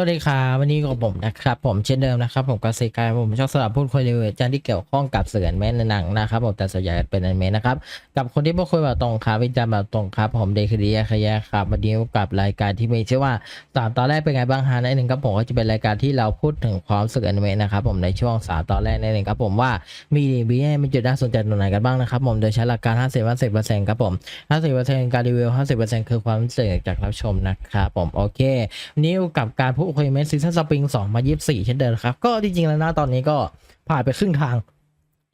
วัสดีครับวันนี้กับผมนะครับ ผมเช่นเดิมนะครับ ผมกับเซกายผมชอบสลับพูดคุยรีวิวอาจารที่เกี่ยวข้องกับเสื่อแม่ในหนังนะครับผมแต่ส่วนใหญ่เป็นอนิเมะนะครับกับคนที่พูดคุยแบบตรงครับวิจารณ์แบบตรงครับ ผมเดคดียขยะครับวันนี้กับรายการที่มีชื่อว่าสามตอนแรกเป็นไงบ้างฮะในหนึ่งครับผมก็จะเป็นรายการที่เราพูดถึงความสึกอนิเมะนะครับผมในช่วงสามตอนแรกในหนึ่งครับผมว่ามีมีแง่มีจุดน่าสนใจตรงไหนกันบ้างนะครับผมโดยใช้หลักการ 50 50ครับผม 50%การรีวิว 50%คือความรู้สึกจากรับชมนะครับผมโอเควันนี้อยู่กับการพูดคุยเมสซีซั่นสปริง2024เช่นเดิมครับ ก็จริงๆแล้วนะตอนนี้ก็ผ่านไปครึ่งทาง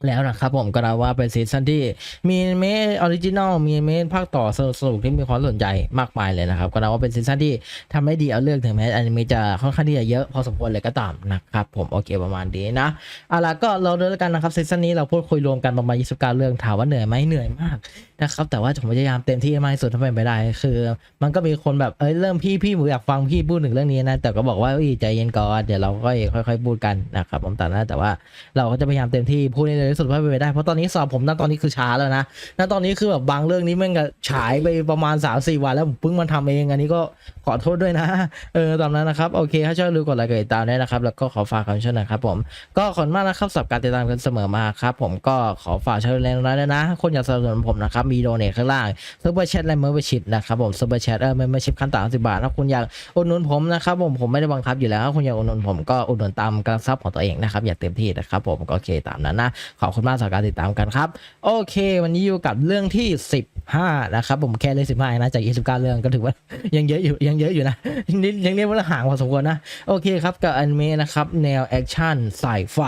แล้วนะครับผมก็นับว่าเป็นซีซั่นที่มีเมสออริจินอลมีเมสภาคต่อสนุกที่มีความสนใจมากมายเลยนะครับก็นับว่าเป็นซีซั่นที่ทำได้ดีเอาเรื่องถึงแม้อนิเมะจะค่อนข้างที่จะเยอะพอสมควรเลยก็ตามนะครับผมโอเคประมาณนี้นะเอาล่ะก็เราเดินกันนะครับซีซั่นนี้เราพูดคุยรวมกันประมาณ29 เรื่องถามว่าเหนื่อยไหมเหนื่อยมากนะครับ แต่ว่าผมพยายามเต็มที่มากที่สุดท่าเป็นไปได้ คือ มันก็มีคนแบบเอ้ยเริ่มพี่พี่ผมอยากฟังพี่พูดถึงเรื่องนี้นะ แต่ก็บอกว่าเอ้ยใจเย็นก่อนเดี๋ยวเราก็ค่อยๆพูดกันนะครับผมแต่นะแต่ว่าเราก็จะพยายามเต็มที่พูดให้เร็วที่สุดเท่าเป็นไปได้เพราะตอนนี้สอบผมณตอนนี้คือช้าแล้วนะณตอนนี้คือแบบบางเรื่องนี้ม่งก็ฉายไปประมาณ3าสี่วันแล้วผมเพิ่งมาทำเองอันนี้ก็ขอโทษด้วยนะเออตามนั้นนะครับโอเคถ้าชอบดูกดไลค์กดติดตามได้นะครับ แล้วก็ขอฝากคำชมนะครับผมก็ขอบคุณมากนะครับสำหรับการติดตามกันเสมอมาครับผมก็ขอฝากช่วยแรงน้อยด้วยนะ คนอยากสนับสนุนผมนะครับมีโดเนทข้างล่างซูเปอร์แชทและเมอร์เบอร์ชิพนะครับผมซูเปอร์แชทเออเมมเบอร์ชิพขั้นต่ำสิบาทถ้าคุณอยากอุดหนุนผมนะครับผมผมไม่ได้บังคับอยู่แล้วถ้าคุณอยากอุดหนุนผมก็อุดหนุนตามกำลังทรัพย์ของตัวเองนะครับอย่าเต็มที่นะครับผมก็โอเคตามนั้นนะขอบคุณมากสำหรับการติดตามกันครับโอเค วันนี้อยู่กับเรื่องที่ 15นะครับผมแค่เลย15นะจาก29เรื่องก็ถือว่ายังเยอะอยู่ยังเยอะอยู่นะนิดยังเรียกว่าห่างพอสมควรนะโอเคครับกับอนิเมะนะครับแนวแอคชั่นไซไฟ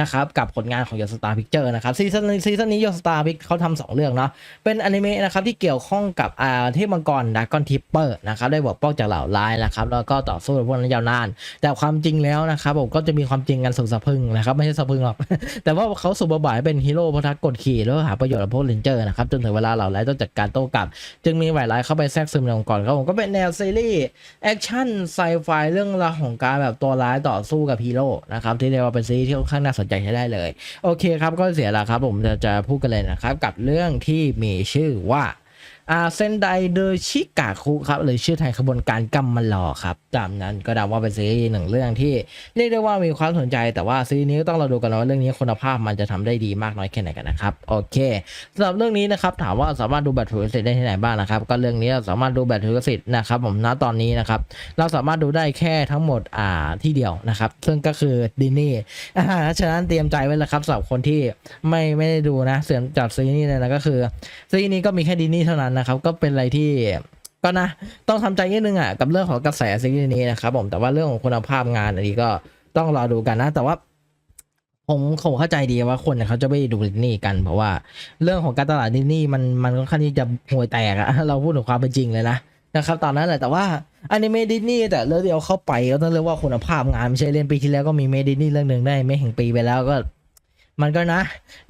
นะครับกับผลงานของยอสตาร์พิกเจอร์นะครับซีซั่นซีซั่นนี้ยอสตาร์พิกเขาทำสองเรื่องเนาะเป็นอนิเมะนะครับที่เกี่ยวข้องกับอ่าเทพมังกรดากอนทิปเปอร์นะครับได้บทป้องจากเหล่าร้ายนะครับแล้วก็ต่อสู้กับพวกนั้นยาวนาน แต่ความจริงแล้วนะครับผมก็จะมีความจริงกันสุดสะพึงนะครับไม่ใช่สะพึงหรอก แต่ว่าเขาสุบบ่ายเป็นฮีโร่เพราะทักกดขี่แล้วหาประโยชน์กับพวกเลนเจอร์นะครับจนถึงเวลาเหล่าร้ายต้องจัดการโต้กลับ จึงมีหลายร้ายเข้าไปแทรกซึมในองค์กรครับผมก็เป็นแนวซีรีส์แอคชั่นไซไฟเรื่องราวของการแบบตัวร้ายต่อสู้กับฮีโร่นะครับที่เรียกว่าเป็นซีรีส์ที่ค่อนข้างน่าสนใจใช้ได้เลย โอเคครับก็เสียแล้วครับ ผมจะจะพูดกันเลยนะครับ กับเรื่องที่มีชื่อว่า อาเซนไดเดอชิกาคุครับหรือชื่อไทยขบวนการกัมมันลอครับตามนั้นก็เดาว่าเป็นซีรีส์หนึ่งเรื่องที่เรียกได้ว่ามีความสนใจ แต่ว่าซีรีส์นี้ก็ต้องเราดูกันว่าเรื่องนี้คุณภาพมันจะทำได้ดีมากน้อยแค่ไหนกันนะครับโอเคสำหรับเรื่องนี้นะครับถามว่าสามารถดูแบบถือสิทธิ์ได้ที่ไหนบ้างนะครับก็เรื่องนี้สามารถดูแบบถือสิทธิ์นะครับผมณตอนนี้นะครับเราสามารถดูได้แค่ทั้งหมดอ่าที่เดียวนะครับซึ่งก็คือดินนี่อ่าฉะนั้นเตรียมใจไว้แล้วครับสำหรับคนที่ไม่ไม่ได้ดูนะเสื่อมจากซีรีส์นี้เลยนะก็คือซีรีส์นี้ก็มีแค่ดินนี่เท่านั้นนะครับ ก็เป็นอะไรที่ก็นะ ต้องทำใจนิดนึงอะกับเรื่องของกระแสซีรีส์นี้นะครับผมแต่ว่าเรื่องของคุณภาพงานอันนี้ก็ต้องรอดูกันนะ แต่ว่าผมผมเข้าใจดีว่าคนเขาจะไม่ดูดิสนีย์กัน เพราะว่าเรื่องของการตลาดดิสนีย์มันมันค่อนข้างที่จะห่วยแตกอะเราพูดถึงความเป็นจริงเลยนะนะครับ ตอนนั้นแหละแต่ว่าอนิเมะดิสนีย์แต่เรื่องที่เอาเข้าไปก็ต้องเรียกว่าคุณภาพงานไม่ใช่เล่นปีที่แล้วก็มีเมดิสนีย์เรื่องหนึ่งได้เมแห่งปีไปแล้วก็ มันก็นะ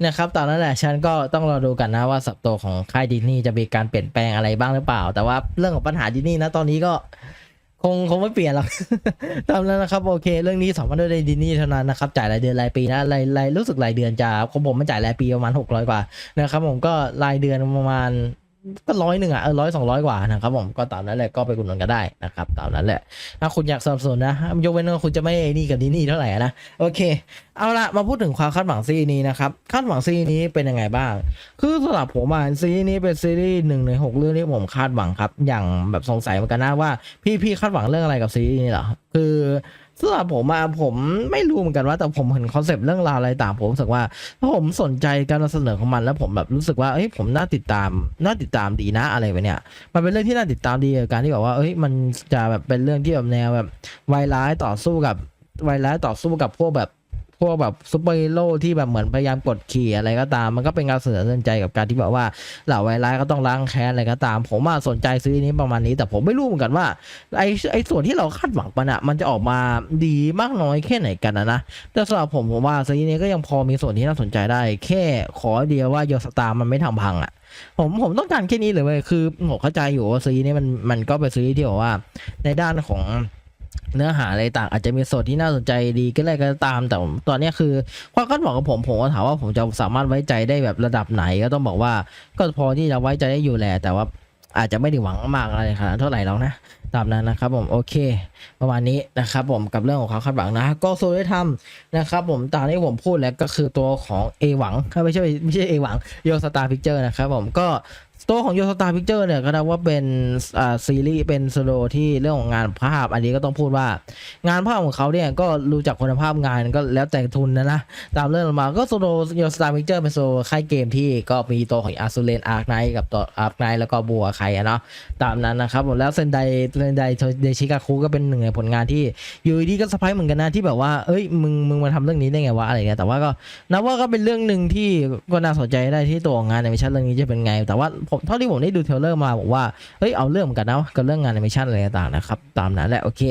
นะครับตอนนั้นแหละฉันก็ต้องรอดูกันนะว่าสับโตของค่ายดิสนีย์จะมีการเปลี่ยนแปลงอะไรบ้างหรือเปล่า แต่ว่าเรื่องของปัญหาดิสนีย์นะตอนนี้ก็คงคงไม่เปลี่ยนหรอกตามนั้นนะครับโอเค เรื่องนี้สองพันด้วยดิสนีย์เท่านั้นนะครับจ่ายรายเดือนรายปีนะรายรายรู้สึกรายเดือนจะของผมมันจ่ายรายปีประมาณหกร้อยกว่านะครับผมก็รายเดือนประมาณ ก็ร้อยหนึ่งอะเออร้อยสองร้อยกว่านะครับผมก็ตามนั้นแหละก็ไปกุนหนุนกันได้นะครับตามนั้นแหละ ถ้าคุณอยากสนับสนุนนะยกเว้นว่าคุณจะไม่ไอ้นี่กับนี่นี่เท่าไหร่นะโอเค เอาละมาพูดถึงความคาดหวังซีนี้นะครับคาดหวังซีนี้เป็นยังไงบ้าง คือสำหรับผมอะซีนี้เป็นซีรีส์หนึ่งในหกเรื่องที่ผมคาดหวังครับ อย่างแบบสงสัยเหมือนกันนะว่า พี่พี่คาดหวังเรื่องอะไรกับซีนี้เหรอคือ สำหรับผมอะผมไม่รู้เหมือนกันว่าแต่ผมเห็นคอนเซปต์เรื่องราวอะไรต่างผมรู้สึกว่าถ้าผมสนใจการนำเสนอของมันแล้วผมแบบรู้สึกว่าเอ้ยผมน่าติดตามน่าติดตามดีนะอะไรไปเนี่ยมันเป็นเรื่องที่น่าติดตามดีกับการที่แบบว่าเอ้ยมันจะแบบเป็นเรื่องที่แบบแนวแบบวายร้ายต่อสู้กับวายร้ายต่อสู้กับพวกแบบ พวกแบบซูเปอร์ฮีโร่ที่แบบเหมือนพยายามกดขี่อะไรก็ตาม มันก็เป็นการเสนอเตือนใจกับการที่แบบว่าเหล่าไวร้ายก็ต้องล้างแค้นอะไรก็ตาม ผมว่าสนใจซื้อนี้ประมาณนี้ แต่ผมไม่รู้เหมือนกันว่าไอ้ไอ้ส่วนที่เราคาดหวังมันอะมันจะออกมาดีมากน้อยแค่ไหนกันนะนะแต่สำหรับผมผมว่าซีรีส์นี้ก็ยังพอมีส่วนที่น่าสนใจได้ แค่ขอเดียวว่าโยสตาร์มันไม่ทำพังอะผมผมต้องการแค่นี้เลยเว้ยคือผมเข้าใจอยู่ว่าซีรีส์นี้มันมันก็เป็นซีรีส์ที่บอกว่าในด้านของ เนื้อหาอะไรต่างอาจจะมีส่วนที่น่าสนใจดีก็อะไรก็ตามแต่ตอนนี้คือความคาดหวังของผมผมก็ถามว่าผมจะสามารถไว้ใจได้แบบระดับไหนก็ต้องบอกว่าก็พอที่จะไว้ใจได้อยู่แหละแต่ว่าอาจจะไม่ได้หวังมากอะไรขนาดเท่าไหร่แล้วนะตามนั้นนะครับผมโอเค ประมาณนี้นะครับผมกับเรื่องของความคาดหวังนะก็โซได้ทำนะครับผมตามที่ผมพูดแล้วก็คือตัวของเอหวังไม่ใช่ไม่ใช่เอหวังโยสตาร์พิกเจอร์นะครับผมก็ ตัวของโยสตาพิกเจอร์เนี่ยก็นับว่าเป็นอ่าซีรีส์เป็นสโลที่เรื่องของงานภาพ อันนี้ก็ต้องพูดว่างานภาพของเขาเนี่ยก็รู้จักคุณภาพงานก็แล้วแต่ทุนนะนะ ตามเรื่องมาก็โซโลโยสตาพิกเจอร์เป็นโซโลค่ายเกมที่ก็มีตัวของอาซูเลนอาร์คไนกับตัวอาร์คไนแล้วก็บัวใครเนาะตามนั้นนะครับผมแล้วเซนไดเซนไดเดชิกาคุก็เป็นหนึ่งในผลงานที่อยู่ดีก็สไปเหมือนกันนะที่แบบว่าเอ้ยมึงมึงมาทำเรื่องนี้ได้ไงวะอะไรเงี้ยแต่ว่าก็นับว่าก็เป็นเรื่องหนึ่งที่ก็น่าสนใจได้ที่ตัวงานแอนิเมชันเรื่องนี้จะเป็นไง แต่ว่าผมเท่าที่ผมได้ดูเทรลเลอร์มาบอกว่าเฮ้ยเอาเรื่องเหมือนกันนะกับเรื่องงานแอนิเมชันอะไรต่างๆนะครับตามนั้นแหละโอเค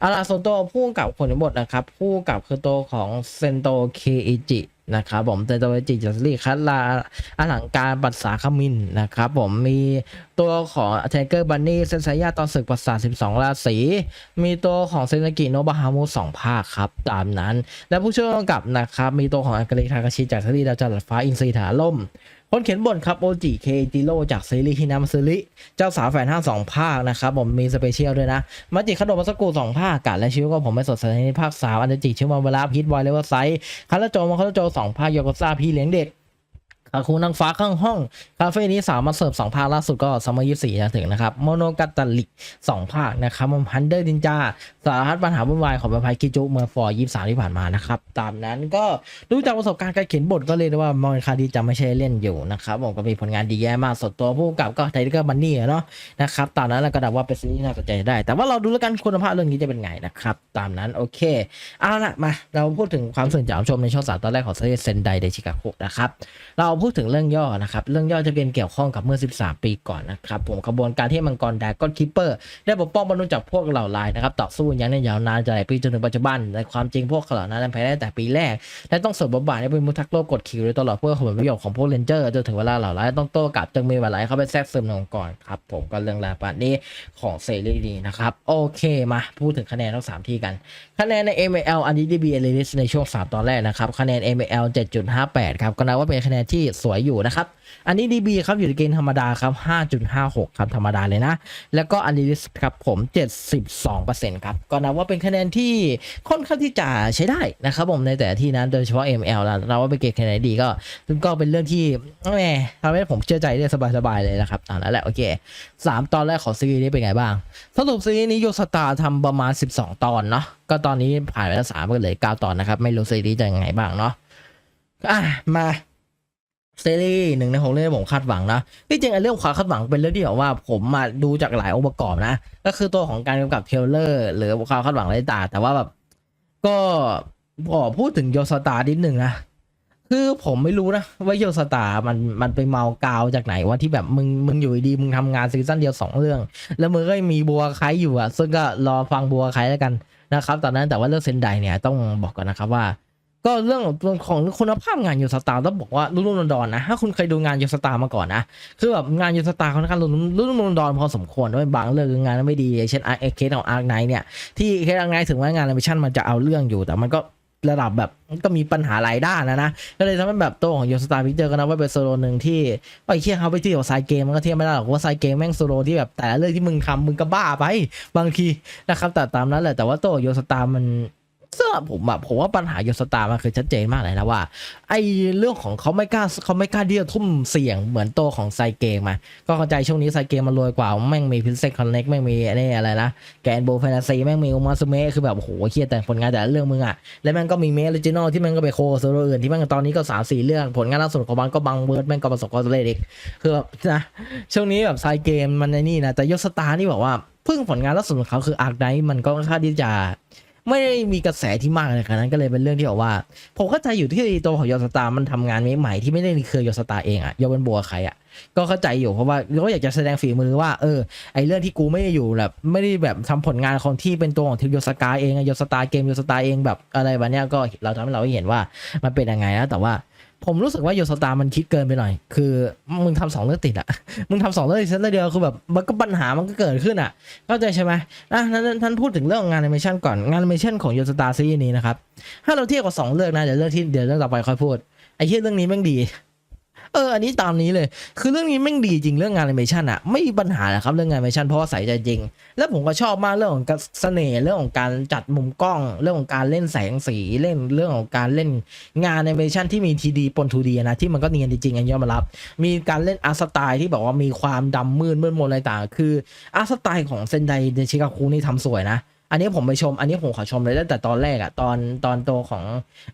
เอาล่ะส่วนตัวผู้กับผลบทนะครับผู้กับคือตัวของเซนโตเคอิจินะครับผมเซนโตเคอิจิจากซีรีส์คัตลาอลังการปัสสาขมินนะครับผมมีตัวของเทเกอร์บันนี่เซนไซยาตอนศึกปัสสา12 ราศี มีตัวของเซนากิโนบาฮามุสองภาคครับ ตามนั้น และผู้ช่วยกำกับนะครับ มีตัวของอากาลิทากาชิจากซีรีส์ดาวจันทร์ฟ้าอินทรีถาล่ม คนเขียนบทครับโอจิเคจิโร่จากซีรีส์ฮินามซึริเจ้าสาวแฝดห้าสองภาคนะครับผมมีสเปเชียลด้วยนะมาจิคาโดมาสกูสองภาคกัดและชิวก็ผมไม่สดใสในภาคสามอันเดจิชื่อมาเวลาพีทบอยเลเวอร์ไซส์คาราโจมาคาราโจสองภาคโยโกซ่าพี่เลี้ยงเด็ก คาคูนางฟ้าข้างห้อง คาเฟ่นี้สามมาเสิร์ฟสองภาคล่าสุดก็ซัมเมอร์ยี่สี่จะถึงนะครับ โมโนกัตาลิสองภาคนะครับมันฮันเดอร์ดินจาสารพัดปัญหาวุ่นวายของประภัยกิจุเมื่อฟอร์ยี่สามที่ผ่านมานะครับ ตามนั้นก็ดูจากประสบการณ์การเขียนบทก็เลยได้ว่ามอนคาดีจะไม่ใช่เล่นอยู่นะครับผมก็มีผลงานดีแย่มากส่วนตัวผู้กำกับก็ไทเกอร์บันนี่เนาะนะครับตามนั้นก็ดับว่าเป็นซีรีส์น่าสนใจได้ แต่ว่าเราดูแล้วกันคุณภาพเรื่องนี้จะเป็นไงนะครับตามนั้นโอเคเอาละมาเราพูดถึงความสนใจชมในช่องสามตอนแรกของซีรีส์เซนไดเดชิกาคุนะครับเราพูดถึงเรื่องย่อนะครับ เรื่องย่อจะเป็นเกี่ยวข้องกับเมื่อ 13 ปีก่อนนะครับผมกระบวนการที่มังกรแดกอนคิปเปอร์ ได้ปกป้องบรรลุจากพวกเหล่าลายนะครับต่อสู้อย่างนี้ยาวนานจากหลายปีจนถึงปัจจุบันในความจริงพวกเหล่านั้นแพ้ได้แต่ปีแรก และต้องสวมบทบาทให้เป็นมุทักโลกกดคิวโดยตลอดเพื่อผลประโยชน์ของพวกเรนเจอร์จนถึงเวลาเหล่าร้ายต้องโต้กลับจึงมีเวลาเข้าไปแทรกซึมในองค์กรครับผมก็เรื่องราวแบบนี้ของเซรีส์นี้นะครับโอเคมาพูดถึงคะแนนทั้งสามที่กันคะแนนใน ML อันนี้ DB a l y s ในช่วง 3 ตอนแรกนะครับคะแนน ML 7.58 ครับก็นับว่าเป็นคะแนนที่สวยอยู่นะครับ อันนี้ DB ครับอยู่ในเกณฑ์ธรรมดาครับ 5.56 ครับธรรมดาเลยนะ แล้วก็ Analyst ครับผม 72%ครับ ก็นับว่าเป็นคะแนนที่ค่อนข้างที่จะใช้ได้นะครับผมในแต่ที่นั้นโดยเฉพาะ ML แล้วเราว่าเป็นเกณฑ์คะแนนดีก็ก็เป็นเรื่องที่แหมทำให้ผมเชื่อใจได้สบายๆเลยนะครับตามนั้นแหละโอเคสามตอนแรกของซีรีส์นี้เป็นไงบ้าง สรุปซีรีส์นี้โยสตาร์ทำประมาณ 12 ตอนเนาะก็ตอนนี้ผ่านไปแล้วสามก็เหลือเก้าตอนนะครับ ไม่รู้ซีรีส์จะยังไงบ้างเนาะอะมา ซีรีส์หนึ่งในของเรื่องที่ผมคาดหวังนะที่จริงไอ้เรื่องความคาดหวังเป็นเรื่องที่แบบว่าผมมาดูจากหลายองค์ประกอบนะ ก็คือตัวของการกำกับเทเลอร์หรือความคาดหวังอะไรต่างแต่ว่าแบบก็ขอพูดถึงโยสตาร์นิดหนึ่งนะคือผมไม่รู้นะว่าโยสตามันมันไปเมากาวจากไหนว่าที่แบบมึงมึงอยู่ดีมึงทำงานซีซั่นเดียวสองเรื่อง แล้วมึงก็มีบัวไคอยู่อะซึ่งก็รอฟังบัวไคแล้วกันนะครับตอนนั้นแต่ว่าเรื่องเซนไดเนี่ยต้องบอกก่อนนะครับว่า ก็เรื่องของคุณภาพงานยูสตาร์ต้องบอกว่ารุ่นรุ่นดอนนะถ้าคุณเคยดูงานยูสตาร์มาก่อนนะคือแบบงานยูสตาร์ค่อนข้างรุ่นรุ่นรุ่นดอนพอสมควรด้วยบางเรื่องงานไม่ดีเช่นไอาร์เคสของอาร์ไนเนี่ยที่เคสอาร์ไนถึงว่างานแอนิเมชันมันจะเอาเรื่องอยู่แต่มันก็ระดับแบบก็มีปัญหาหลายด้านนะนะ ก็เลยทำให้แบบตัวของโยสตาร์พิเจอร์ก็นับว่าเป็นโซโลหนึ่งที่ไปเทียเขาไปเทียบกับไซเกมมันก็เทียบไม่ได้หรอกว่าไซเกมแม่งโซโลที่แบบแต่ละเรื่องที่มึงทำมึงก็บ้าไป บางทีนะครับแต่ตามนั้นแหละแต่ว่าตัวโยสตาร์มัน สำหรับผมอะผมว่าปัญหาโยสตาร์มันคือชัดเจนมากเลยนะว่า ไอเรื่องของเขาไม่กล้าเขาไม่กล้าที่จะทุ่มเสี่ยงเหมือนตัวของไซเกมมา ก็เข้าใจช่วงนี้ไซเกมมันรวยกว่า แม่งมีพิเศษคอนเน็กแม่งมีไอ้นี่อะไรนะ แกนโบแฟนาซีแม่งมีอมาซุเมะคือแบบโอ้โหเครียดแต่ผลงานแต่เรื่องมึงอะแล้วแม่งก็มีเมออริจินอลที่แม่งก็ไปโคโซโลอื่นที่แม่งตอนนี้ก็สามสี่เรื่องผลงานล่าสุดของมันก็บังเบิร์ดแม่งก็ประสบความสำเร็จอีกคือแบบนะช่วงนี้แบบไซเกมมันในนี่นะแต่ยศตาร์นี่บอกว่าเพิ่งผลงานล่าสุดของเขาคืออาร์คไนมันก็ค่าที่จะ ไม่ได้มีกระแสที่มากเลยขณะนั้นก็เลยเป็นเรื่องที่บอกว่า ผมเข้าใจอยู่ที่ตัวของยอสตามันทำงานใหม่ๆที่ไม่ได้ในเครือยศตาเองอะยอเป็นบัวใครอะก็เข้าใจอยู่เพราะว่าเขาอยากจะแสดงฝีมือว่าเออไอเรื่องที่กูไม่ได้อยู่แบบไม่ได้แบบทำผลงานของที่เป็นตัวของทีมโยสกาเองยอสตาเกมยอสตาเองแบบอะไรแบบเนี้ยก็เราทำให้เราเห็นว่ามันเป็นยังไงนะแต่ว่า ผมรู้สึกว่าโยสตามันคิดเกินไปหน่อย คือมึงทำสองเรื่องติดอะมึงทำสองเรื่องติดเส้นเดียวคือแบบมันก็ปัญหามันก็เกิดขึ้นอะเข้าใจใช่ไหมนะนั้นท่านพูดถึงเรื่องงานแอนิเมชันก่อนงานแอนิเมชันของโยสตาซีนี้นะครับถ้าเราเทียบกับสองเรื่องนะเดี๋ยวเรื่องที่เดี๋ยวเรื่องต่อไปค่อยพูดไอ้เหี้ยเรื่องนี้แม่งดี เอออันนี้ตามนี้เลย คือเรื่องนี้แม่งดีจริงเรื่องงานแอนิเมชันอะไม่มีปัญหาเลยครับเรื่องงานแอนิเมชันเพราะว่าใส่ใจจริง แล้วผมก็ชอบมากเรื่องของเสน่ห์เรื่องของการจัดมุมกล้อง เรื่องของการเล่นแสงสีเล่นเรื่องของการเล่นงานแอนิเมชันที่มีทีดีปนทูดีนะที่มันก็เนียนจริงๆอันยอมรับ มีการเล่นอาร์ตสไตล์ที่บอกว่ามีความดำมืดมืดมนอะไรต่างคืออาร์ตสไตล์ของเซนไดเดชิกาคุนี่ทำสวยนะอันนี้ผมไปชม อันนี้ผมขอชมเลยตั้งแต่ตอนแรกอะตอนตอนโตวของ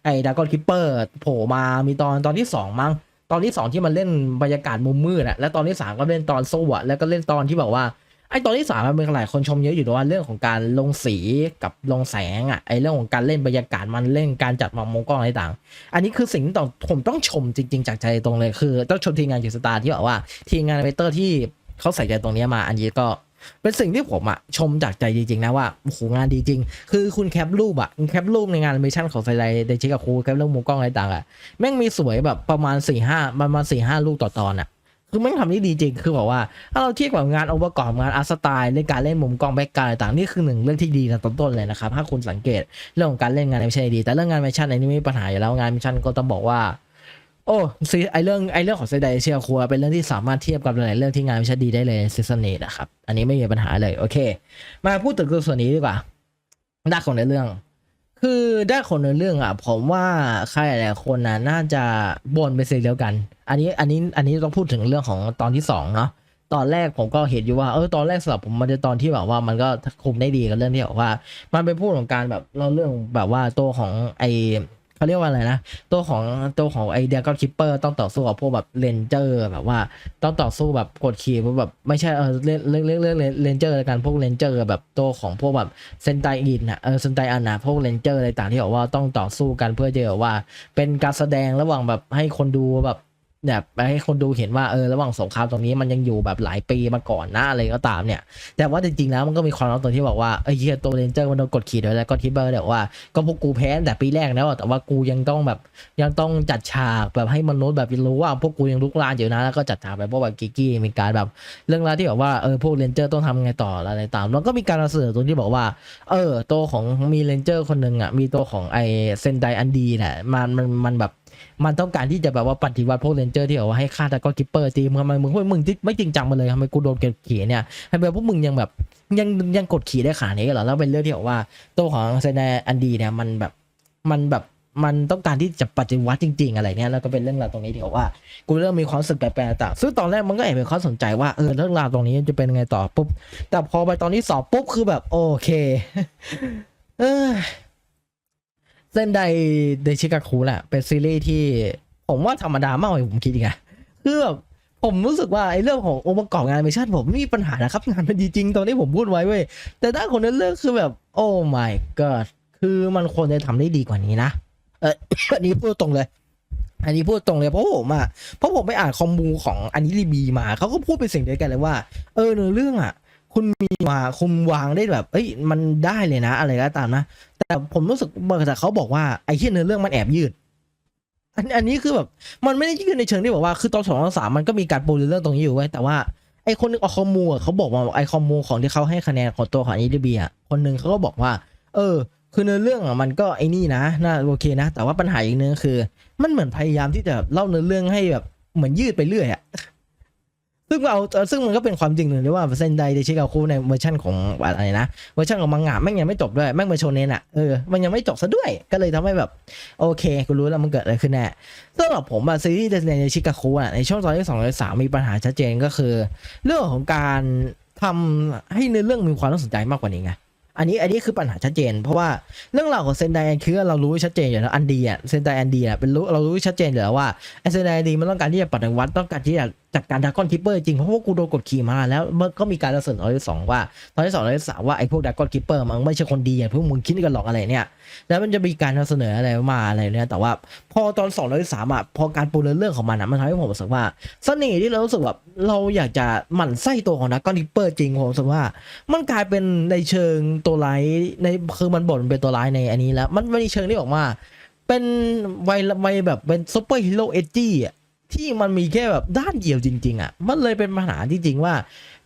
ไอ้ดากอนคิปเปอร์โผล่มามีตอนตอนที่สองมั้ง อนที่สองที่มันเล่นบรรยากาศมุมมืดอะแล้วตอนที่สามก็เล่นตอนโซ่อะแล้วก็เล่นตอนที่แบบว่าไอตอนที่สามมันเป็นหลายคนชมเยอะอยู่ด้วยว่าเรื่องของการลงสีกับลงแสงอะไอเรื่องของการเล่นบรรยากาศมันเล่นการจัดวางมุมกล้องอะไรต่าง อันนี้คือสิ่งที่ต้องผมต้องชมจริง ๆ จากใจตรงเลยคือ ต้องชมทีมงานจิตสตาร์ที่บอกว่าทีมงานเวเตอร์ที่เขาใส่ใจตรงนี้มาอันนี้ก็ เป็นสิ่งที่ผมอะชมจากใจจริงๆนะว่าโอ้โหงานดีจริง คือคุณแคปรูปอะแคปรูปในงานแอนิเมชั่นของไซไลเดชิกาคูแคปรูปมุมกล้องอะไรต่างอะแม่งมีสวยแบบประมาณ4ี่ห้าประมาณ4ี่ห้ารูปต่อตอนอะคือแม่งทำได้ดีจริง คือแบบว่า ถ้าเราเทียบกับงานองค์ประกอบงานอาร์ตสไตล์เรื่องการเล่นมุมกล้องแบ็กกราวด์ต่างนี่คือหนึ่งเรื่องที่ดีในต้นๆเลยนะครับ ถ้าคุณสังเกตเรื่องของการเล่นงานแอนิเมชั่นดี แต่เรื่องงานแอนิเมชั่นอันนี้ไม่มีปัญหาอยู่แล้วงานแอนิเมชั่นก็ต้องบอกว่า โอ้ซีไอเรื่องไอเรื่องของเซไดเชียครัวเป็นเรื่องที่สามารถเทียบกับหลายๆเรื่องที่งานวิชาดีได้เลยซีซันเนตนะครับ อันนี้ไม่มีปัญหาเลยโอเค มาพูดถึงส่วนนี้ดีกว่าด้านของในเรื่อง คือด้านของในเรื่องอะ ผมว่าใครหลายๆคนนะน่าจะบ่นเป็นเสียเดียวกัน อันนี้อันนี้อันนี้ต้องพูดถึงเรื่องของตอนที่สองเนาะตอนแรกผมก็เห็นอยู่ว่าเออตอนแรกสำหรับผมมันจะตอนที่แบบว่ามันก็คุมได้ดีกับเรื่องที่แบบว่า มันเป็นพูดของการแบบเราเรื่องแบบว่าตัวของไอ เขาเรียกว่าอะไรนะตัวของตัวของไอเดียก็คิปเปอร์ต้องต่อสู้กับพวกแบบเลนเจอร์แบบว่าต้องต่อสู้แบบกดขี่พวกแบบไม่ใช่เออเรื่องเรื่องเรื่องเรื่องเลนเจอร์กันพวกเลนเจอร์แบบตัวของพวกแบบเซนไตอินอะเออเซนไตอันนะพวกเลนเจอร์อะไรต่างที่บอกว่าต้องต่อสู้กันเพื่อจะแบบว่า เป็นการแสดงระหว่างแบบให้คนดูแบบ แบบให้คนดูเห็นว่าเออระหว่างสงครามตรงนี้มันยังอยู่แบบหลายปีมาก่อนนะอะไรก็ตามเนี่ย แต่ว่าจริงๆแล้วมันก็มีความลับตรงที่บอกว่าเอ้เหี้ยตัวเรนเจอร์มันโดนกดขี่ด้วยแล้วก็ทิเบอร์เดี๋ยวว่าก็พวกกูแพ้แต่ปีแรกแล้วอะแต่ว่ากูยังต้องแบบยังต้องจัดฉากแบบให้มนุษย์แบบรู้ว่าพวกกูยังลุกลานอยู่นะแล้วก็จัดฉากแบบพวกแบบกิกกี้มีการแบบเรื่องราวที่แบบว่าเออพวกเรนเจอร์ต้องทำไงต่ออะไรตามแล้วก็มีการนำเสนอตรงที่บอกว่า เออตัวของมีเรนเจอร์คนหนึ่งอะมีตัวของไอเซนไดอันดีเนี่ยมันมันมันแบบ มันต้องการที่จะแบบว่าปฏิวัติพวกเรนเจอร์ที่แบบว่าให้ฆ่าตะกอนกิปเปอร์ตีมึงทำไมมึงพวกมึงที่ไม่จริงจังมาเลยทำไมกูโดนกดขี่เนี่ยทำไมพวกมึงยังแบบยังยังกดขี่ได้ขนาดนี้เหรอแล้วเป็นเรื่องที่แบบว่าตัวของเซนไดอันดีเนี่ยมันแบบมันแบบมันต้องการที่จะปฏิวัติจริง ๆ อะไรเนี่ยแล้วก็เป็นเรื่องราวตรงนี้ที่บอกว่ากูเริ่มมีความสึกแปลกๆต่างซึ่งตอนแรกมันก็แอบเป็นข้อสนใจว่าเออเรื่องราวตรงนี้จะเป็นยังไงต่อปุ๊บแต่พอไปตอนที่สอบปุ๊บคือแบบโอเค เออ เส้นไดเดชิกาคุแหละ เป็นซีรีส์ที่ ผมว่าธรรมดามากกว่าที่ผมคิดอีกอะคือแบบผมรู้สึกว่าไอ้เรื่องขององค์ประกอบงานแอนิเมชั่นผมไม่มีปัญหานะครับ งานมันดีจริงตอนที่ผมพูดไว้เว้ย แต่ด้านคนนั้นเรื่องคือแบบ โอ้ my god คือมันควรจะทำได้ดีกว่านี้นะ เอออันนี้พูดตรงเลย อันนี้พูดตรงเลยเพราะผมอะเพราะผมไปอ่านคอมมูของอันนี้รีบีมาเขาก็พูดเป็นเสิ่งเดียวกันเลยว่า เออเนื้อเรื่องอะ คุณมีมาคุณวางได้แบบ เอ้ย มันได้เลยนะ อะไรก็ตามนะ แต่ผมรู้สึกเมื่อแต่เขาบอกว่าไอ้ที่เนื้อเรื่องมันแอบยืด อันอันนี้คือแบบมันไม่ได้ยืดในเชิงที่บอกว่าคือตอนสองตอนสามมันก็มีการปูเรื่องตรงนี้อยู่ไว้แต่ว่าไอ้คนหนึงเอาคอมมูอะเขาบอกว่าไอ้คอมมูของที่เขาให้คะแนนของตัวของอีลีเบียคนหนึ่งเขาก็บอกว่า เออ คือเนื้อเรื่องอะมันก็ไอ้นี่นะน่าโอเคนะ แต่ว่าปัญหาอีกนึงคือ มันเหมือนพยายามที่จะเล่าเนื้อเรื่องให้แบบเหมือนยืดไปเรื่อยอะ ซึ่งเอาซึ่งมันก็เป็นความจริงเลยนะว่าเซนไดเดชิกาคุในเวอร์ชันของอะไรนะเวอร์ชันของมังงะแม่งยังไม่จบด้วยแม่งมาโชเนนอะเออมันยังไม่จบซะด้วยก็เลยทำให้แบบโอเคกูรู้แล้วมันเกิดอะไรขึ้นแน่สำหรับผมอะซีรีส์เดนชิกาคุอะในช่วงตอนที่สองและสามมีปัญหาชัดเจนก็คือ เรื่องของการทำให้เนื้อเรื่องมีความน่าสนใจมากกว่านี้ไง อันนี้อันนี้คือปัญหาชัดเจน เพราะว่าเรื่องราวของเซนไดคือเรารู้ชัดเจนอยู่แล้วอันดีอะเซนไดอันดีอะเป็นรู้เรารู้ชัดเจนอยู่แล้วว่าไอเซนไดอันดีมันต้องการที่จะปฏิวัติต้องการที่จะจัดการดากอนคิปเปอร์จริงเพราะว่ากูโดนกดขี่มาแล้วมันก็มีการเสนอตอนที่สองว่าตอนที่สองตอนที่สามว่าไอพวกดากอนคิปเปอร์มันไม่ใช่คนดีอย่างพวกมึงคิดกันหรอกอะไรเนี่ยแล้วมันจะมีการนำเสนออะไรมาอะไรเนี่ยแต่ว่าพอตอนสองตอนที่สามอะพอการปูเรื่องของมันอะมันทำให้ผมรู้สึกว่าเสน่ห์ที่เรารู้สึกแบบเราอยากจะหมั่นไส้ตัวของนักกอนิปเปอร์จริงผมรู้สึกว่า มันกลายเป็นในเชิงตัวร้ายในคือมันบ่นเป็นตัวร้ายในอันนี้แล้ว มันไม่ในเชิงที่ออกมาเป็นวัยวัยแบบเป็นซูเปอร์ฮีโร่เอจี้อะที่มันมีแค่แบบด้านเดียวจริง ๆ อะ มันเลยเป็นปัญหาจริง ๆ ว่า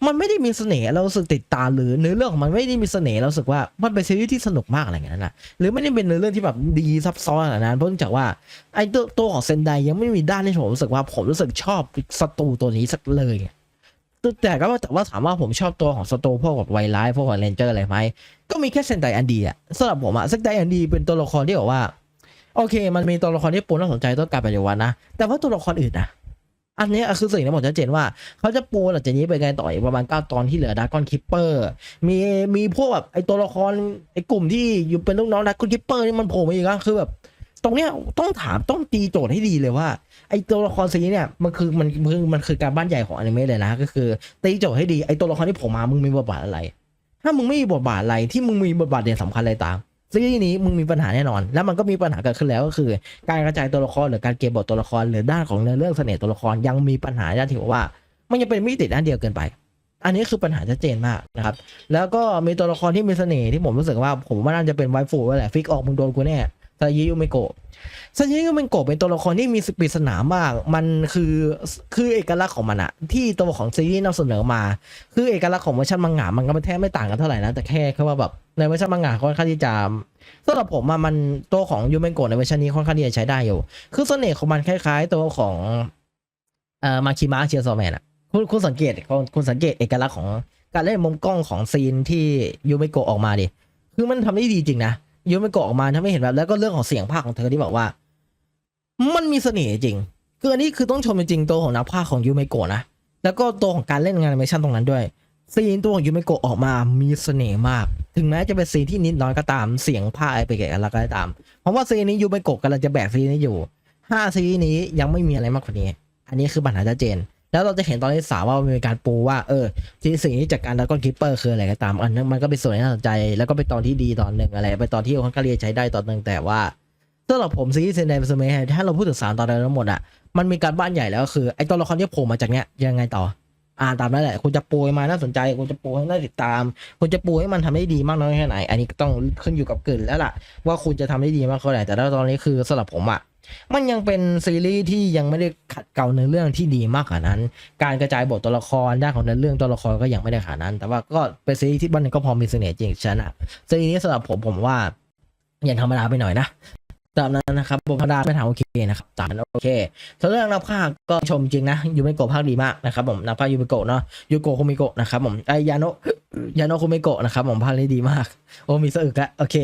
มันไม่ได้มีเสน่ห์เราสึกติดตาหรือเนื้อเรื่องของมันไม่ได้มีเสน่ห์เราสึกว่ามันเป็นซีรีส์ที่สนุกมากอะไรอย่างนั้นนะหรือไม่ได้เป็นเนื้อเรื่องที่แบบดีซับซ้อนขนาดนั้นเพราะจากว่าไอ้ตัวตัวของเซนไดยังไม่มีด้านที่ผมรู้สึกว่าผมรู้สึกชอบศัตรูตัวนี้สักเลย แต่ก็ว่าแต่ว่าถามว่าผมชอบตัวของศัตรูพวกแบบไวไลท์พวกเรนเจอร์อะไรไหมก็มีแค่เซนไดอันดีอะสำหรับผมอะเซนไดอันดีเป็นตัวละครที่แบบว่า โอเค มันมีตัวละครที่ปูน่าสนใจต้องการปัจจุบันนะ แต่ว่าตัวละครอื่นนะอันนี้คือสิ่งที่ผมชัดเจนว่าเขาจะปูหลังจากนี้ไปไงต่ออีกประมาณเก้าตอนที่เหลือดากอนคิปเปอร์มีมีพวกแบบไอตัวละครไอกลุ่มที่อยู่เป็นลูกน้องดากอนคิปเปอร์นี่มันโผล่มาอีกแล้วคือแบบ ตรงเนี้ยต้องถามต้องตีโจทย์ให้ดีเลยว่าไอตัวละครซีนเนี่ยมันคือมันคือมันคือการบ้านใหญ่ของอนิเมะเลยนะก็คือ ตีโจทย์ให้ดีไอตัวละครที่ผล่มามึงมีบทบาทอะไร ถ้ามึงไม่มีบทบาทอะไรที่มึงมีบทบาทเด่นสำคัญอะไรต่างซีรีส์นี้มึงมีปัญหาแน่นอน แล้วมันก็มีปัญหาเกิดขึ้นแล้วก็คือ การกระจายตัวละครหรือการเก็บบทตัวละครหรือด้านของเนื้อเรื่องเสน่ห์ตัวละครยังมีปัญหาด้านที่ว่า มันยังเป็นมิติด้านเดียวเกินไป อันนี้คือปัญหาชัดเจนมากนะครับ แล้วก็มีตัวละครที่มีเสน่ห์ที่ผมรู้สึกว่าผมว่าน่าจะเป็นไวฟูแหละฟิกออกมึงโดนกูแน่ ซายิยุเมโกะซายิยุเมโกะเป็นตัวละครที่มีปริศนามาก มันคือคือเอกลักษณ์ของมันอะที่ตัวของซีรีส์นำเสนอมา คือเอกลักษณ์ของเวอร์ชันมังงะมันก็ไม่แทบไม่ต่างกันเท่าไหร่นะแต่แค่แค่ว่าแบบในเวอร์ชันมังงะค่อนข้างที่จะสำหรับผมอะมันตัวของยูเมโกะในเวอร์ชันนี้ค่อนข้างที่จะใช้ได้อยู่ คือเสน่ห์ของมันคล้าย ๆ ตัวของเอ่อมาคิมะเชียร์ซอแมนอะคุณคุณสังเกตคุณคุณสังเกตเอกลักษณ์ของการเล่นมุมกล้องของซีนที่ยูเมโกะออกมาดิคือมันทำได้ดีจริงนะ ยูเมโกะออกมาถ้าไม่เห็นแบบแล้วก็เรื่องของเสียงภาคของเธอที่บอกว่า มันมีเสน่ห์จริงคืออันนี้คือต้องชมจริงๆตัวของนักภาคของยูเมโกะนะแล้วก็ตัวของการเล่นงานแอนิเมชันตรงนั้นด้วยซีนตัวของยูเมโกะออกมามีเสน่ห์มาก ถึงแม้จะเป็นซีนที่นิดน้อยก็ตามเสียงภาคไปเกะอะไรก็ตาม เพราะว่าซีนนี้ยูเมโกะกำลังจะแบกซีนนี้อยู่ห้าซีนนี้ยังไม่มีอะไรมากกว่านี้ อันนี้คือปัญหาชัดเจน แล้วเราจะเห็นตอนที่สามว่ามีการปูว่าเออที่สิ่งที่จากการดักอนคิปเปอร์คืออะไรก็ตามอันนั้นมันก็เป็นส่วนที่น่าสนใจ แล้วก็เป็นตอนที่ดีตอนหนึ่งอะไรเป็นตอนที่ค่อนข้างเรียนใช้ได้ตอนหนึ่งแต่ว่าสำหรับผมซีรีส์เซนไดเซเมถ้าเราพูดถึงสามตอนนั้นทั้งหมดอะมันมีการบ้านใหญ่แล้วคือไอตัวละครที่โผล่มาจากเนี้ยยังไงต่ออ่านตามนั้นแหละคุณจะปูมาน่าสนใจคุณจะปูให้น่าติดตามคุณจะปูให้มันทำได้ดีมากน้อยแค่ไหน อันนี้ก็ต้องขึ้นอยู่กับเกลิ่นแล้วล่ะ ว่าคุณจะทำได้ดีมากเท่ไหร่แต่ถ้าตอนนี้คือสำหรับผมอะ มันยังเป็นซีรีส์ที่ยังไม่ได้ขัดเกลาเนื้อเรื่องที่ดีมากขนาดนั้น การกระจายบทตัวละครด้านของเนื้อเรื่องตัวละครก็ยังไม่ได้ขนาดนั้น แต่ว่าก็เป็นซีรีส์ที่มันก็พอมีเสน่ห์จริงฉะนันอะซีรีส์นี้สำหรับผมผมว่าอย่างธรรมดาไปหน่อยนะตามนั้นนะครับบทธรรมดาไม่ถามโอเคนะครับตามนั้นโอเคส่วนเรื่องนักภาคก็ชมจริงนะยูเมโกะภาคดีมากนะครับผมนักภาคยูเมโกะเนาะยูโกะคุมิโกะนะครับผมไอยาโนะยาโนะคุมิโกะนะครับผมภาคนี้ดีมาก โอ้มีสะอึกละโอเค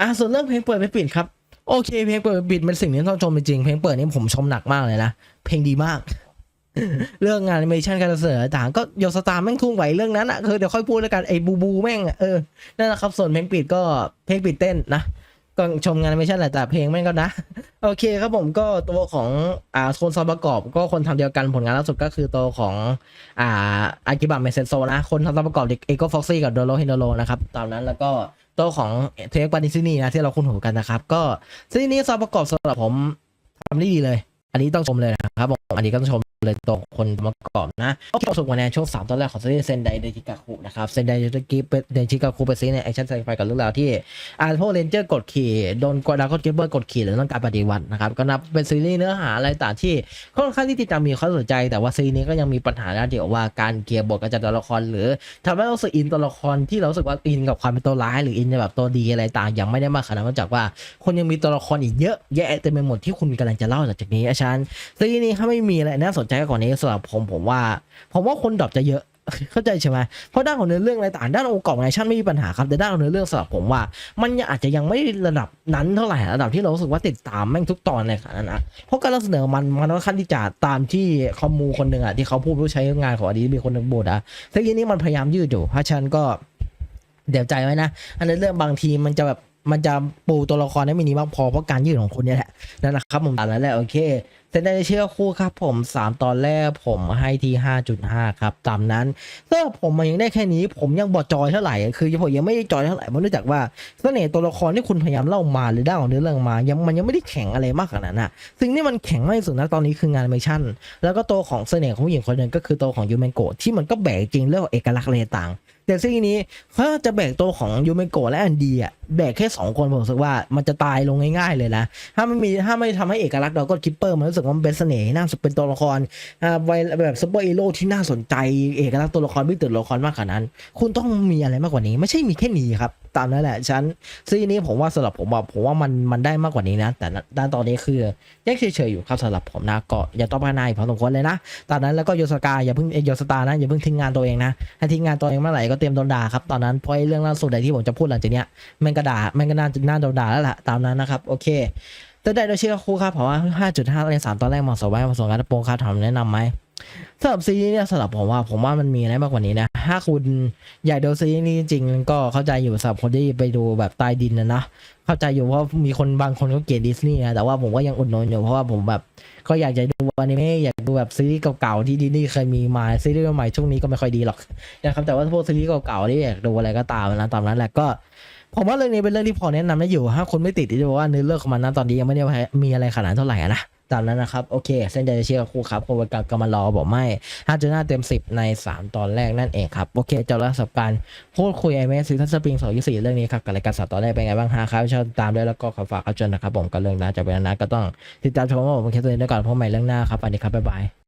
อะส่วนเรื่องเพลงเปิดไม่ปิดครับ โอเค เพลงเปิดไม่ปิดเป็นสิ่งที่ต้องชมจริงเพลงเปิดนี่ผมชมหนักมากเลยนะ เพลงดีมาก เรื่องงานแอนิเมชันการเสนอต่างก็โยสตาร์แม่งทุ่งไหวเรื่องนั้นอะคือเดี๋ยวค่อยพูดแล้วกันไอ้บูบูแม่งเออนั่นแหละครับส่วนเพลงปิดก็เพลงปิดเต้นนะก็ชมงานแอนิเมชันแหละแต่เพลงแม่งก็นะ โอเคครับผมก็ตัวของอ่าคนซอประกอบ ก็คนทำเดียวกันผลงานล่าสุดก็คือตัวของอ่าอากิบะเมเซนโซนะคนทำซอประกอบเด็กเอโกฟ็อกซี่กับโดโรฮินโดโรนะครับตามนั้นแล้วก็ ตัวของเทคปานิซินี่นะที่เราคุ้นหูกันนะครับก็ซีรีส์นี้ซอประกอบสำหรับผมทำได้ดีเลย อันนี้ต้องชมเลยนะครับผมอันนี้ก็ต้องชมเลยตัวคนประกอบนะโอเคประสบคะแนนช่วงสามตอนแรกของซีรีส์เซนไดเดจิกาคุนะครับเซนไดเดจิกิเดจิกาคุเป็นซีในแอคชั่นไซไฟกับเรื่องราวที่อ่าพวกเรนเจอร์กดขี่โดนกดดากอนเกเบอร์กดขี่หรือต้องการปฏิวัตินะครับก็นับเป็นซีรีส์เนื้อหาอะไรต่างที่ค่อนข้างที่ติดตามมีความสนใจ แต่ว่าซีรีส์นี้ก็ยังมีปัญหาด้านเดียวว่าการเกียร์บทกระจัดตัวละคร หรือทำให้เรารู้สึกอินตัวละครที่เราสึกว่าอินกับความเป็นตัวร้าย หรืออินแบบตัวดีอะไรต่างยังไม่ได้มากขนาดนั้นเนื่องจากว่าคนยังมีตัวละครอีกเยอะแยะเต็มไปหมดที่คุณกำลังจะเล่าหลังจากนี้อาจารย์ซีรีส์นี้ถ้าไม่มีอะไรน่าสนใจกว่านี้สำหรับผมผมว่าผมว่าคนดรอปจะเยอะเข้าใจใช่ไหมเพราะด้านของเนื้อเรื่องอะไรต่างด้านองค์ประกอบไอชั่นไม่มีปัญหาครับแต่ด้านของเนื้อเรื่องสำหรับผมว่า มันยังอาจจะยังไม่ระดับนั้นเท่าไหร่ระดับที่เราสึกว่าติดตามแม่งทุกตอนเลยขนาดนั้นนะเพราะการเสนอมันมันค่อนข้างที่จะตามที่คอมมูคนหนึ่งอะที่เขาพูดผู้ใช้งานของอดีตมีคนหนึ่งบูดอะทีนี้มันพยายามยืดอยู่เพราะฉันก็เดี๋ยวใจไว้นะ อันนั้นเรื่องบางทีมันจะแบบ มันจะปูตัวละครได้ไม่นี้มากพอเพราะการยืดของคนเนี่ยแหละนั่นแหละครับผมตามนั้นแหละโอเคเซนได้เชื่อคู่ครับผม 3 ตอนแรกผมให้ที่ 5.5 ครับ ตามนั้นถ้าผมมันยังได้แค่นี้ ผมยังบอดจอยเท่าไหร่ คือผมยังไม่ได้จอยเท่าไหร่เพราะเนื่องจากว่าเสน่ห์ตัวละครที่คุณพยายามเล่ามาหรือได้ของเนื้อเรื่องมา ยังมันยังไม่ได้แข็งอะไรมากขนาดนั้นนะสิ่งที่มันแข็งมากที่สุดนะตอนนี้คืองานแอนิเมชั่น แล้วก็ตัวของเสน่ห์ของผู้หญิงคนหนึ่งก็คือตัวของยูเมนโกะที่มันก็แบกจริงเรื่องเอกลักษณ์อะไรต่าง แต่ซีรีส์นี้ถ้าจะแบกตัวของยูเมโกะและอันดีอะแบกแค่สองคนผมรู้สึกว่ามันจะตายลงง่ายๆเลยนะ ถ้าไม่มีถ้าไม่ทำให้เอกลักษณ์เราก็คิปเปอร์มันรู้สึกว่ามันเป็นเสน่ห์น่าเป็นตัวละครอ่าไวแบบซูเปอร์ฮีโร่ที่น่าสนใจเอกลักษณ์ตัวละครไม่ตื่นตัวละครมากขนาดนั้น คุณต้องมีอะไรมากกว่านี้ ไม่ใช่มีแค่นี้ครับตามนั้นแหละฉันซีนี้ผมว่าสำหรับผมว่าผมว่ามันมันได้มากกว่านี้นะ แต่ด้านตอนนี้คือยังเฉยๆอยู่ครับสำหรับผมนะก็อย่าต้องพัฒนาอีกพอสมควรเลยนะตอนนั้นแล้วก็โยสกาอย่าเพิ่งยโยสตานะอย่าเพิ่งทิ้งงานตัวเองนะถ้าทิ้งงานตัวเองเมื่อไหร่ก็เตรียมโดนด่าครับตอนนั้นเพราะไอ้เรื่องล่าสุดใดที่ผมจะพูดหลังจากเนี้ยแม่งก็ด่าแม่งก็น่าจะน่าโดนด่าแล้วล่ะตามนั้นนะครับโอเคแต่ได้โดยเชื่อครูครับเพราะว่า5.5ใน3ตอนแรกเหมาะสมไหมเหมาะสมกับโปรครับถามแนะนำไหม สำหรับซีรีส์เนี่ยสำหรับผมว่าผมว่ามันมีอะไรมากกว่านี้นะ ถ้าคุณอยากดูซีรีส์นี้จริงๆ ก็เข้าใจอยู่สำหรับคนที่ไปดูแบบใต้ดินนะนะเข้าใจอยู่เพราะมีคนบางคนก็เกลียดดิสนีย์นะแต่ว่าผมก็ยังอุดหนุนอยู่เพราะว่าผมแบบก็อยากจะดูอนิเมะอยากดูแบบซีรีส์เก่าๆที่ดิสนีย์เคยมีมาซีรีส์ใหม่ช่วงนี้ก็ไม่ค่อยดีหรอกนะครับแต่ว่าพวกซีรีส์เก่าๆที่อยากดูอะไรก็ตามนะตามนั้นแหละก็ผมว่าเรื่องนี้เป็นเรื่องที่พอแนะนำได้อยู่ถ้าคนไม่ติดที่จะบอกว่าเนื้อเรื่องของมันนะตอนนี้ยังไม่ได้มีอะไรขนาดเท่าไหร่นะ ตามนั้นนะครับ โอเค เส้นใจจะเชื่อครูครับโควิดกับกำมารอบอกไม่ห้าจุดห้าเต็มสิบในสามตอนแรกนั่นเองครับ โอเคเจ้าละสับการพูดคุยไอเมสซีซั่นสปริงสองยี่สี่เรื่องนี้ครับกับรายการสามตอนแรกเป็นไงบ้างฮะครับชอบตามด้วยแล้วก็ขอฝากเอาจนนะครับผมกับเรื่องนะจะเป็นนะก็ต้องติดตามชมว่าผมแค่ตัวเองด้วยก่อนพบใหม่เรื่องหน้าครับอันนี้ครับบ๊ายบาย